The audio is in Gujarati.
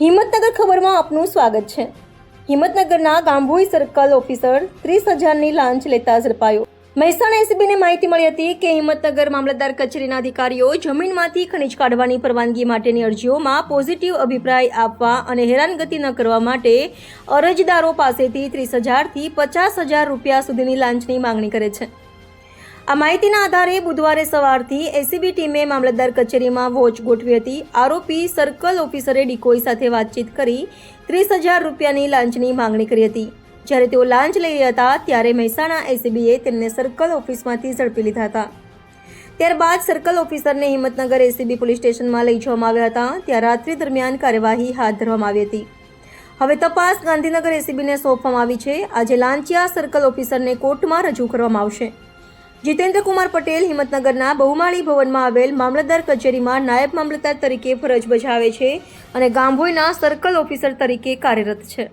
હિંમતનગર ખબરમાં આપનું સ્વાગત છે. હિંમતનગરના ગાંભોઈ સર્કલ ઓફિસર ત્રીસ હજારની લાંચ લેતા ઝડપાયો. મહેસાણા એસીબીને માહિતી મળી હતી કે હિંમતનગર મામલતદાર કચેરીના અધિકારીઓ જમીનમાંથી ખનીજ કાઢવાની પરવાનગી માટેની અરજીઓમાં પોઝિટિવ અભિપ્રાય આપવા અને હેરાનગતિ ન કરવા માટે અરજદારો પાસેથી ત્રીસ હજારથી પચાસ હજાર રૂપિયા સુધીની લાંચની માંગણી કરે છે. આ માહિતીના આધારે બુધવારે સવારથી એસીબી ટીમે મામલતદાર કચેરીમાં વોચ ગોઠવી હતી. આરોપી સર્કલ ઓફિસરે ડિકોઈ સાથે વાતચીત કરી ત્રીસ હજાર રૂપિયાની લાંચની માંગણી કરી હતી. જ્યારે તેઓ લાંચ લઈ રહ્યા હતા, ત્યારે મહેસાણા એસીબીએ તેમને સર્કલ ઓફિસમાંથી ઝડપી લીધા હતા. ત્યારબાદ સર્કલ ઓફિસરને હિંમતનગર એસીબી પોલીસ સ્ટેશનમાં લઈ જવામાં આવ્યા હતા. ત્યાં રાત્રિ દરમિયાન કાર્યવાહી હાથ ધરવામાં આવી હતી. હવે તપાસ ગાંધીનગર એસીબીને સોંપવામાં આવી છે. આજે લાંચિયા સર્કલ ઓફિસરને કોર્ટમાં રજૂ કરવામાં આવશે. જીતેન્દ્ર કુમાર પટેલ હિંમતનગરના બહુમાળી ભવનમાં આવેલ મામલતદાર કચેરીમાં નાયબ મામલતદાર તરીકે ફરજ બજાવે છે અને ગાંભોઈના સર્કલ ઓફિસર તરીકે કાર્યરત છે.